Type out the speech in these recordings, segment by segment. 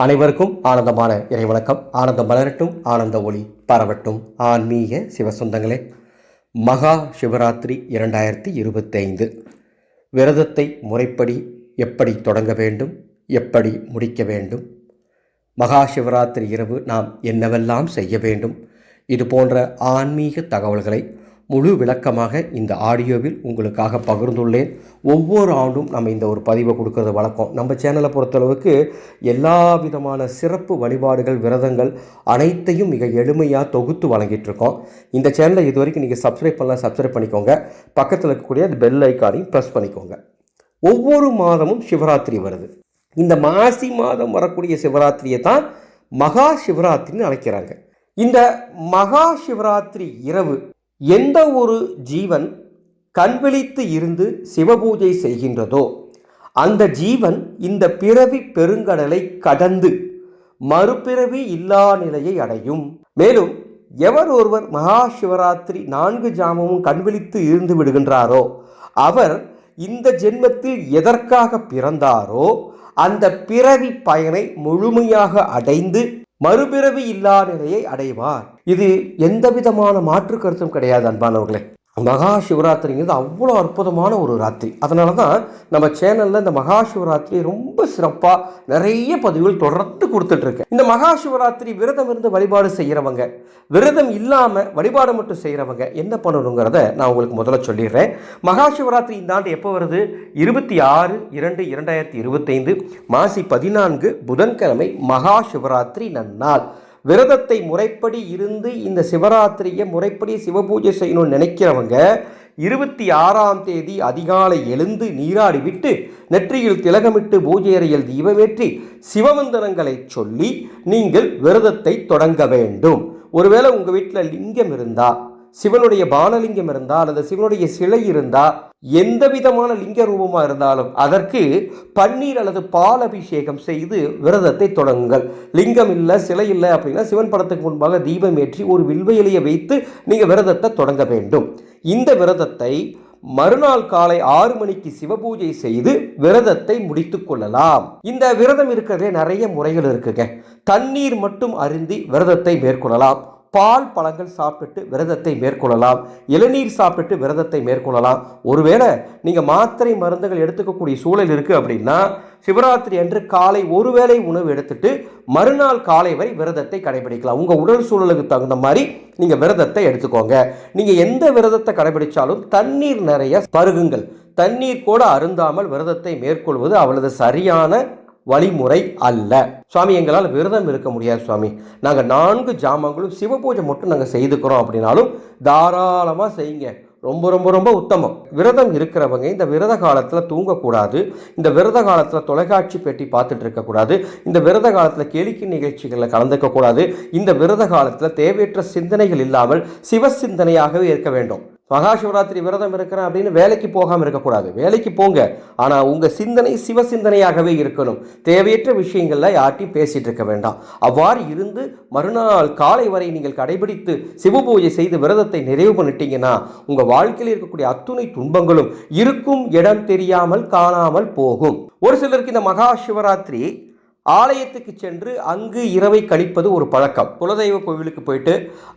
அனைவருக்கும் ஆனந்தமான இறைவணக்கம் ஆனந்தம் மலரட்டும் ஆனந்த ஒளி பரவட்டும். ஆன்மீக சிவசொந்தங்களே மகா சிவராத்திரி இரண்டாயிரத்தி இருபத்தைந்து. விரதத்தை முறைப்படி எப்படி தொடங்க வேண்டும் எப்படி முடிக்க வேண்டும் மகா சிவராத்திரி இரவு நாம் என்னவெல்லாம் செய்ய வேண்டும் இது போன்ற ஆன்மீக தகவல்களை முழு விளக்கமாக இந்த ஆடியோவில் உங்களுக்காக பகிர்ந்துள்ளேன். ஒவ்வொரு ஆண்டும் நம்ம இந்த ஒரு பதிவை கொடுக்கறது வழக்கம். நம்ம சேனலை பொறுத்தளவுக்கு எல்லா விதமான சிறப்பு வழிபாடுகள் விரதங்கள் அனைத்தையும் மிக எளிமையாக தொகுத்து வழங்கிட்டு இருக்கோம் இந்த சேனலை இது வரைக்கும் நீங்கள் சப்ஸ்கிரைப் பண்ணலாம் சப்ஸ்கிரைப் பண்ணிக்கோங்க. பக்கத்தில் இருக்கக்கூடிய அந்த பெல் ஐக்கானையும் ப்ரெஸ் பண்ணிக்கோங்க. ஒவ்வொரு மாதமும் சிவராத்திரி வருது. இந்த மாசி மாதம் வரக்கூடிய சிவராத்திரியை தான் மகா சிவராத்திரின்னு அழைக்கிறாங்க. இந்த மகா சிவராத்திரி இரவு எந்த ஒரு ஜீவன் கண்விழித்து இருந்து சிவபூஜை செய்கின்றதோ அந்த ஜீவன் இந்த பிறவி பெருங்கடலை கடந்து மறுபிறவி இல்லா நிலையை அடையும். மேலும் எவர் ஒருவர் மகா சிவராத்திரி நான்கு ஜாமமும் கண்விழித்து இருந்து விடுகின்றாரோ அவர் இந்த ஜென்மத்தில் எதற்காக பிறந்தாரோ அந்த பிறவி பயனை முழுமையாக அடைந்து மறுபிறவி இல்லா நிலையை அடைவார். இது எந்த விதமான மாற்று கருத்தும் கிடையாது அன்பானவர்களே. மகா சிவராத்திரிங்கிறது அவ்வளோ அற்புதமான ஒரு ராத்திரி. அதனால தான் நம்ம சேனலில் இந்த மகா சிவராத்திரி ரொம்ப சிறப்பாக நிறைய பதிவுகள் தொடர்ந்து கொடுத்துட்ருக்கேன். இந்த மகா சிவராத்திரி விரதம் இருந்து வழிபாடு செய்கிறவங்க விரதம் இல்லாமல் வழிபாடு மட்டும் செய்கிறவங்க என்ன பண்ணணுங்கிறத நான் உங்களுக்கு முதல்ல சொல்லிடுறேன். மகா சிவராத்திரி இந்த ஆண்டு எப்போ வருது? இருபத்தி ஆறு இரண்டு இரண்டாயிரத்தி இருபத்தைந்து மாசி பதினான்கு புதன்கிழமை மகா சிவராத்திரி நன்னாள். விரதத்தை முறைப்படி இருந்து இந்த சிவராத்திரியை முறைப்படி சிவபூஜை செய்யணும்னு நினைக்கிறவங்க இருபத்தி ஆறாம் தேதி அதிகாலை எழுந்து நீராடி விட்டு நெற்றியில் திலகமிட்டு பூஜை அறையில் தீபமேற்றி சிவமந்திரங்களை சொல்லி நீங்கள் விரதத்தை தொடங்க வேண்டும். ஒருவேளை உங்கள் வீட்டில் லிங்கம் இருந்தால் சிவனுடைய பானலிங்கம் இருந்தால் அல்லது சிவனுடைய சிலை இருந்தால் எந்த விதமான லிங்க ரூபமாக இருந்தாலும் அதற்கு பன்னீர் அல்லது பால் அபிஷேகம் செய்து விரதத்தை தொடங்குங்கள். லிங்கம் இல்லை சிலை இல்லை அப்படின்னா சிவன் படத்துக்கு முன்பாக தீபம் ஏற்றி ஒரு வில்வையிலையை வைத்து நீங்கள் விரதத்தை தொடங்க வேண்டும். இந்த விரதத்தை மறுநாள் காலை ஆறு மணிக்கு சிவபூஜை செய்து விரதத்தை முடித்து கொள்ளலாம். இந்த விரதம் இருக்கிறதே நிறைய முறைகள் இருக்குங்க. தண்ணீர் மட்டும் அருந்தி விரதத்தை மேற்கொள்ளலாம். பால் பழங்கள் சாப்பிட்டு விரதத்தை மேற்கொள்ளலாம். இளநீர் சாப்பிட்டு விரதத்தை மேற்கொள்ளலாம். ஒருவேளை நீங்கள் மாத்திரை மருந்துகள் எடுத்துக்கக்கூடிய சூழல் இருக்குது அப்படின்னா சிவராத்திரி அன்று காலை ஒரு வேளை உணவு எடுத்துட்டு மறுநாள் காலை வரை விரதத்தை கடைபிடிக்கலாம். உங்கள் உடல் சூழலுக்கு தகுந்த மாதிரி நீங்கள் விரதத்தை எடுத்துக்கோங்க. நீங்கள் எந்த விரதத்தை கடைபிடிச்சாலும் தண்ணீர் நிறைய பருகுங்கள். தண்ணீர் கூட அருந்தாமல் விரதத்தை மேற்கொள்வது அவளது சரியான வழிமுறை அல்ல. சுவாமி எங்களால் விரதம் இருக்க முடியாது சுவாமி. நாங்கள் நான்கு ஜாமங்களும் சிவபூஜை மட்டும் நாங்கள் செய்துக்கிறோம் அப்படின்னாலும் தாராளமாக செய்யுங்க. ரொம்ப ரொம்ப ரொம்ப உத்தமம். விரதம் இருக்கிறவங்க இந்த விரத காலத்தில் தூங்கக்கூடாது. இந்த விரத காலத்தில் தொலைக்காட்சி பெட்டி பார்த்துட்டு இருக்கக்கூடாது. இந்த விரத காலத்தில் கேளிக்கை நிகழ்ச்சிகளில் கலந்துக்கக்கூடாது. இந்த விரத காலத்தில் தேவையற்ற சிந்தனைகள் இல்லாமல் சிவ சிந்தனையாகவே இருக்க வேண்டும். மகா சிவராத்திரி விரதம் இருக்கிறேன் அப்படின்னு வேலைக்கு போகாமல் இருக்கக்கூடாது. வேலைக்கு போங்க. ஆனால் உங்கள் சிந்தனை சிவ சிந்தனையாகவே இருக்கணும். தேவையற்ற விஷயங்களில் யார்ட்டையும் பேசிகிட்டு இருக்க வேண்டாம். அவ்வாறு இருந்து மறுநாள் காலை வரை நீங்கள் கடைபிடித்து சிவபூஜை செய்து விரதத்தை நிறைவு பண்ணிட்டீங்கன்னா உங்கள் வாழ்க்கையில் இருக்கக்கூடிய அத்துணை துன்பங்களும் இருக்கும் இடம் தெரியாமல் காணாமல் போகும். ஒரு சிலருக்கு இந்த மகா சிவராத்திரி ஆலயத்துக்கு சென்று அங்கு இரவை கழிப்பது ஒரு பழக்கம். குலதெய்வ கோவிலுக்கு போயிட்டு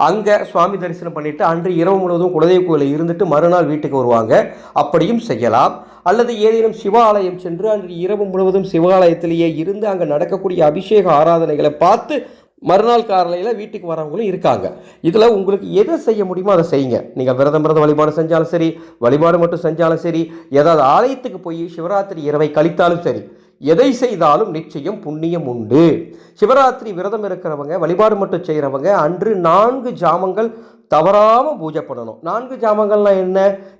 அங்கே சுவாமி தரிசனம் பண்ணிட்டு அன்று இரவு முழுவதும் குலதெய்வ கோவிலில் இருந்துட்டு மறுநாள் வீட்டுக்கு வருவாங்க. அப்படியும் செய்யலாம். அல்லது ஏதேனும் சிவாலயம் சென்று அன்று இரவு முழுவதும் சிவாலயத்திலேயே இருந்து அங்கே நடக்கக்கூடிய அபிஷேக ஆராதனைகளை பார்த்து மறுநாள் காலையில் வீட்டுக்கு வரவங்களும் இருக்காங்க. இதில் உங்களுக்கு எதை செய்ய முடியுமோ அதை செய்யுங்க. நீங்கள் விரதம் விரதம் வழிபாடு செஞ்சாலும் சரி வழிபாடு மட்டும் செஞ்சாலும் சரி ஏதாவது ஆலயத்துக்கு போய் சிவராத்திரி இரவை கழித்தாலும் சரி எதை செய்தாலும் நிச்சயம் புண்ணியம் உண்டு. சிவராத்திரி விரதம் இருக்கிறவங்க வழிபாடு மட்டும் செய்கிறவங்க அன்று நான்கு ஜாமங்கள் தவறாமல் பூஜை பண்ணணும் நான்கு ஜாமங்கள்லாம் என்ன?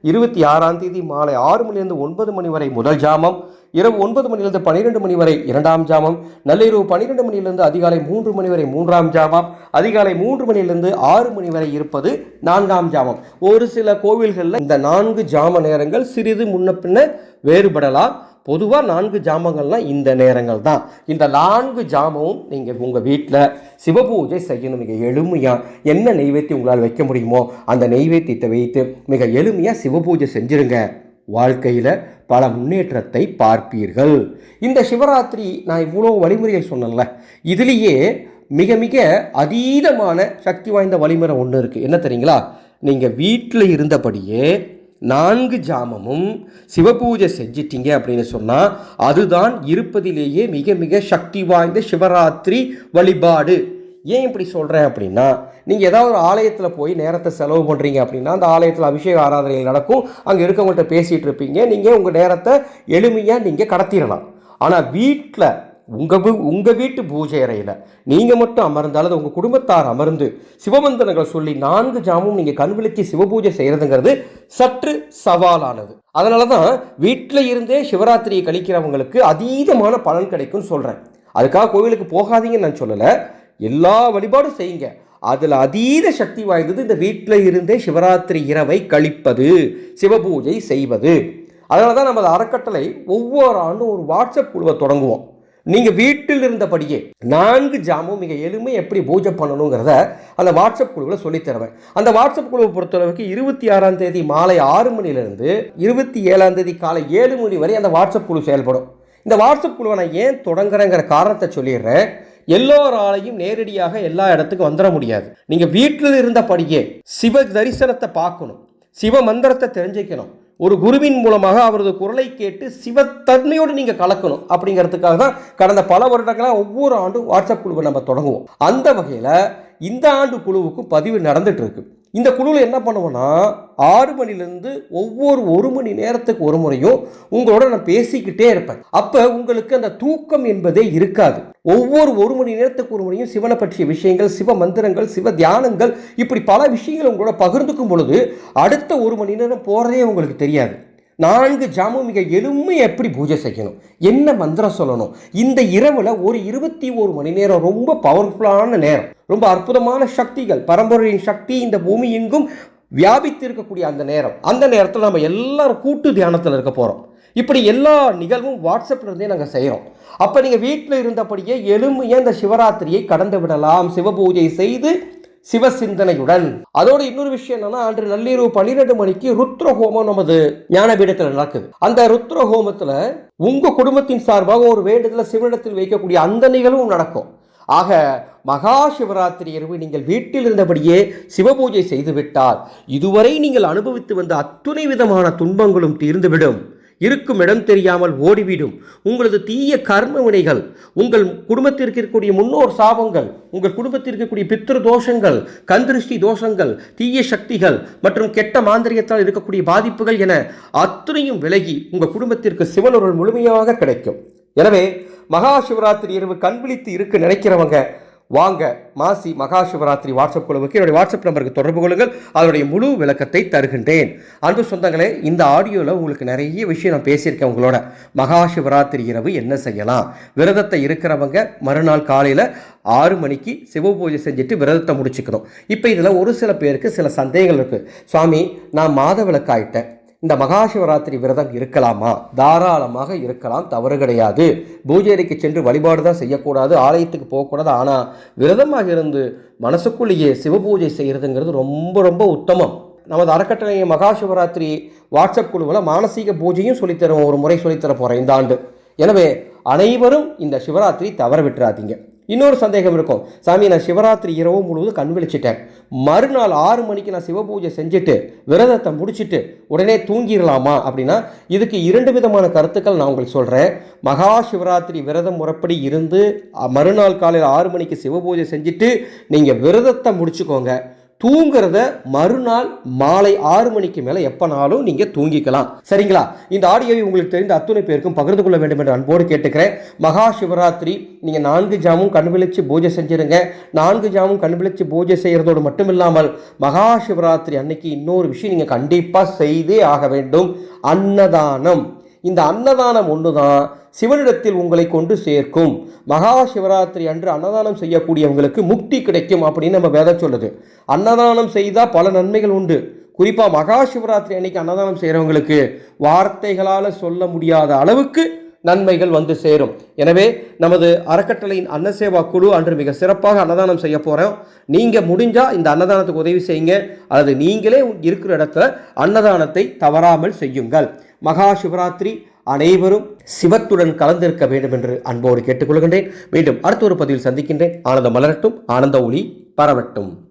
இருபத்தி ஆறாம் தேதி மாலை ஆறு மணிலேருந்து ஒன்பது மணி வரை முதல் ஜாமம். இரவு ஒன்பது மணிலேருந்து பன்னிரெண்டு மணி வரை இரண்டாம் ஜாமம். நள்ளிரவு பன்னிரெண்டு மணியிலிருந்து அதிகாலை மூன்று மணி வரை மூன்றாம் ஜாமம். அதிகாலை மூன்று மணியிலிருந்து ஆறு மணி வரை இருப்பது நான்காம் ஜாமம். ஒரு சில கோவில்களில் இந்த நான்கு ஜாம நேரங்கள் சிறிது முன்ன பின்ன வேறுபடலாம். பொதுவாக நான்கு ஜாமங்கள்லாம் இந்த நேரங்கள் தான் இந்த நான்கு ஜாமமும் நீங்கள் உங்கள் வீட்டில் சிவபூஜை செய்யணும் மிக எளிமையாக என்ன நெய்வேத்தியம் உங்களால் வைக்க முடியுமோ அந்த நெய்வேத்தியத்தை வைத்து மிக எளிமையாக சிவபூஜை செஞ்சுருங்க. வாழ்க்கையில் பல முன்னேற்றத்தை பார்ப்பீர்கள். இந்த சிவராத்திரி நான் இவ்வளோ வழிமுறைகள் சொன்னேன்ல இதுலேயே மிக மிக அதீதமான சக்தி வாய்ந்த வழிமுறை ஒன்று இருக்குது என்ன தெரியுங்களா? நீங்கள் வீட்டில் இருந்தபடியே நான்கு ஜாமமும் சிவபூஜை செஞ்சிட்டீங்க அப்படின்னு சொன்னால் அதுதான் இருப்பதிலேயே மிக மிக சக்தி வாய்ந்த சிவராத்திரி வழிபாடு. ஏன் இப்படி சொல்கிறேன் அப்படின்னா நீங்கள் ஏதாவது ஒரு ஆலயத்தில் போய் நேரத்தை செலவு பண்ணுறீங்க அப்படின்னா அந்த ஆலயத்தில் அபிஷேக ஆராதனைகள் நடக்கும். அங்கே இருக்கவங்கள்ட்ட பேசிகிட்டு இருப்பீங்க. நீங்கள் உங்கள் நேரத்தை எளிமையாக நீங்கள் கடத்திடலாம். ஆனால் வீட்டில் உங்கள் உங்கள் வீட்டு பூஜை அறையில் நீங்கள் மட்டும் அமர்ந்தாலும் அது உங்கள் குடும்பத்தார் அமர்ந்து சிவமந்தனங்களை சொல்லி நான்கு ஜாமும் நீங்கள் கண் விழித்து சிவபூஜை செய்கிறதுங்கிறது சற்று சவாலானது. அதனால தான் வீட்டில் இருந்தே சிவராத்திரியை கழிக்கிறவங்களுக்கு அதீதமான பலன் கிடைக்கும்னு சொல்கிறேன் அதுக்காக கோவிலுக்கு போகாதீங்கன்னு நான் சொல்லலை. எல்லா வழிபாடும் செய்யுங்க. அதில் அதீத சக்தி வாய்ந்தது இந்த வீட்டில் இருந்தே சிவராத்திரி இரவை கழிப்பது சிவபூஜை செய்வது. அதனால தான் நமது அறக்கட்டளை ஒவ்வொரு ஆண்டும் ஒரு வாட்ஸ்அப் குழுவை தொடங்குவோம். நீங்கள் வீட்டில் இருந்தபடியே நான்கு ஜாமும் மிக எளிமை எப்படி பூஜை பண்ணணுங்கிறத அந்த வாட்ஸ்அப் குழுவில் சொல்லித் தருவேன். அந்த வாட்ஸ்அப் குழுவை பொறுத்தளவுக்கு இருபத்தி ஆறாம் தேதி மாலை ஆறு மணிலேருந்து இருபத்தி ஏழாம் தேதி காலை ஏழு மணி வரை அந்த வாட்ஸ்அப் குழு செயல்படும். இந்த வாட்ஸ்அப் குழுவை நான் ஏன் தொடங்குறேங்கிற காரணத்தை சொல்லிடுறேன். எல்லோராலையும் நேரடியாக எல்லா இடத்துக்கும் வந்துட முடியாது. நீங்கள் வீட்டில் இருந்தபடியே சிவ தரிசனத்தை பார்க்கணும். சிவ மந்திரத்தை தெரிஞ்சுக்கணும். ஒரு குருவின் மூலமாக அவரது குரலை கேட்டு சிவத்தன்மையோடு நீங்கள் கலக்கணும் அப்படிங்கிறதுக்காக தான் கடந்த பல வருடங்களாக ஒவ்வொரு ஆண்டும் வாட்ஸ்அப் குழுவை நம்ம தொடங்குவோம். அந்த வகையில் இந்த ஆண்டு குழுவுக்கும் பதிவு நடந்துட்டு இருக்கு. இந்த குழுவில் என்ன பண்ணுவோன்னா ஆறு மணிலேருந்து ஒவ்வொரு ஒரு மணி நேரத்துக்கு ஒரு முறையும் உங்களோட நான் பேசிக்கிட்டே இருப்பேன். அப்போ உங்களுக்கு அந்த தூக்கம் என்பதே இருக்காது. ஒவ்வொரு ஒரு மணி நேரத்துக்கு ஒரு முறையும் சிவனை பற்றிய விஷயங்கள் சிவ மந்திரங்கள் சிவ தியானங்கள் இப்படி பல விஷயங்கள் உங்களோட பகிர்ந்துக்கும் பொழுது அடுத்த ஒரு மணி நேரம் போகிறதே உங்களுக்கு தெரியாது. நான்கு ஜாமும் மிக எளிமையாக எப்படி பூஜை செய்யணும்? என்ன மந்திரம் சொல்லணும்? இந்த இரவில் ஒரு இருபத்தி ஒரு மணி நேரம் ரொம்ப பவர்ஃபுல்லான நேரம். ரொம்ப அற்புதமான சக்திகள். பரம்பரையின் சக்தி இந்த பூமி எங்கும் வியாபித்து இருக்கக்கூடிய அந்த நேரம். அந்த நேரத்தில் நம்ம எல்லாரும் கூட்டு தியானத்தில் இருக்க போகிறோம் இப்படி எல்லா நிகழ்வும் வாட்ஸ்அப்பில் இருந்தே நாங்கள் செய்கிறோம் அப்போ நீங்கள் வீட்டில் இருந்தபடியே எளிமையாக இந்த சிவராத்திரியை கடந்து விடலாம். சிவபூஜை செய்து சிவசிந்தனையுடன். அதோட இன்னொரு விஷயம் என்னன்னா அன்று நள்ளிரவு பன்னிரெண்டு மணிக்கு ருத்ர ஹோமம் நமது ஞானபீடத்தில் நடக்குது. அந்த ருத்ர ஹோமத்துல உங்க குடும்பத்தின் சார்பாக ஒரு வேண்டுதலை சிவனிடத்தில் வைக்கக்கூடிய அந்த நிகழ்வும் நடக்கும். ஆக மகா சிவராத்திரி இரவு நீங்கள் வீட்டில் இருந்தபடியே சிவபூஜை செய்துவிட்டால் இதுவரை நீங்கள் அனுபவித்து வந்த அத்துணை விதமான துன்பங்களும் தீர்ந்துவிடும். இருக்கும் இடம் தெரியாமல் ஓடிவிடும். உங்களது தீய கர்ம வினைகள் உங்கள் குடும்பத்திற்கு இருக்கக்கூடிய முன்னோர் சாபங்கள் உங்கள் குடும்பத்திற்கு இருக்கக்கூடிய பித்ரு தோஷங்கள் கந்திருஷ்டி தோஷங்கள் தீய சக்திகள் மற்றும் கெட்ட மாந்திரியத்தால் இருக்கக்கூடிய பாதிப்புகள் என அத்தனையும் விலகி உங்கள் குடும்பத்திற்கு சிவனொருள் முழுமையாக கிடைக்கும். எனவே மகா சிவராத்திரி இரவு கண் விழித்து இருக்க நினைக்கிறவங்க வாங்க மாசி மகா சிவராத்திரி வாட்ஸ்அப் குழுவுக்கு என்னுடைய வாட்ஸ்அப் நம்பருக்கு தொடர்பு கொள்ளுங்கள். அதனுடைய முழு விளக்கத்தை தருகின்றேன். அன்பு சொந்தங்களே இந்த ஆடியோவில் உங்களுக்கு நிறைய விஷயம் நான் பேசியிருக்கேன் உங்களோட. மகா சிவராத்திரி இரவு என்ன செய்யலாம்? விரதத்தை இருக்கிறவங்க மறுநாள் காலையில் ஆறு மணிக்கு சிவ பூஜை செஞ்சுட்டு விரதத்தை முடிச்சுக்கணும். இப்போ இதில் ஒரு சில பேருக்கு சில சந்தேகங்கள் இருக்குது சுவாமி நான் மாத விளக்காயிட்டேன் இந்த மகா சிவராத்திரி விரதம் இருக்கலாமா? தாராளமாக இருக்கலாம் தவறு கிடையாது. பூஜை அறைக்கு சென்று வழிபாடு தான் செய்யக்கூடாது ஆலயத்துக்கு போகக்கூடாது. ஆனால் விரதமாக இருந்து மனசுக்குள்ளேயே சிவபூஜை செய்கிறதுங்கிறது ரொம்ப ரொம்ப உத்தமம். நமது அறக்கட்டளை மகா சிவராத்திரி வாட்ஸ்அப் குழுவில் மானசீக பூஜையும் சொல்லித்தருவோம். ஒரு முறை சொல்லித்தர போகிறேன் இந்த ஆண்டு. எனவே அனைவரும் இந்த சிவராத்திரி தவற விட்டுறாதீங்க. இன்னொரு சந்தேகம் இருக்கும். சாமி நான் சிவராத்திரி இரவு முழுவதும் கண் விழிச்சிட்டேன். மறுநாள் ஆறு மணிக்கு நான் சிவபூஜை செஞ்சுட்டு விரதத்தை முடிச்சுட்டு உடனே தூங்கிடலாமா அப்படின்னா இதுக்கு இரண்டு விதமான கருத்துக்கள் நான் உங்களுக்கு சொல்கிறேன் மகா சிவராத்திரி விரதம் முறைப்படி இருந்து மறுநாள் காலையில் ஆறு மணிக்கு சிவபூஜை செஞ்சுட்டு நீங்கள் விரதத்தை முடிச்சுக்கோங்க. தூங்குறத மறுநாள் மாலை ஆறு மணிக்கு மேலே எப்போனாலும் நீங்கள் தூங்கிக்கலாம். சரிங்களா? இந்த ஆடியோவை உங்களுக்கு தெரிந்த அத்துணை பேருக்கும் பகிர்ந்து கொள்ள வேண்டும் என்று அன்போடு கேட்டுக்கிறேன். மகா சிவராத்திரி. நீங்கள் நான்கு ஜாமும் கண் விழிச்சு பூஜை செஞ்சிருங்க. நான்கு ஜாமும் கண் விழிச்சு பூஜை செய்கிறதோடு மட்டும் இல்லாமல் மகா சிவராத்திரி அன்னைக்கு இன்னொரு விஷயம் நீங்கள் கண்டிப்பாக செய்தே ஆக வேண்டும். அன்னதானம். இந்த அன்னதானம் ஒன்று தான் சிவனிடத்தில் உங்களை கொண்டு சேர்க்கும். மகா சிவராத்திரி அன்று அன்னதானம் செய்யக்கூடியவங்களுக்கு முக்தி கிடைக்கும் அப்படின்னு நம்ம வேதம் சொல்லுது. அன்னதானம் செய்தால் பல நன்மைகள் உண்டு. குறிப்பாக மகா சிவராத்திரி அன்னைக்கு அன்னதானம் செய்கிறவங்களுக்கு வார்த்தைகளால் சொல்ல முடியாத அளவுக்கு நன்மைகள் வந்து சேரும். எனவே நமது அறக்கட்டளையின் அன்னசேவா குழு அன்று மிக சிறப்பாக அன்னதானம் செய்ய போகிறோம் நீங்கள் முடிஞ்சால் இந்த அன்னதானத்துக்கு உதவி செய்யுங்க. அல்லது நீங்களே இருக்கிற இடத்துல அன்னதானத்தை தவறாமல் செய்யுங்கள். மகா சிவராத்திரி அனைவரும் சிவத்துடன் கலந்திருக்க வேண்டும் என்று அன்போடு கேட்டுக்கொள்கின்றேன். மீண்டும் அடுத்த ஒரு பதிவில் சந்திக்கின்றேன். ஆனந்த மலரட்டும். ஆனந்த ஒளி பரவட்டும்.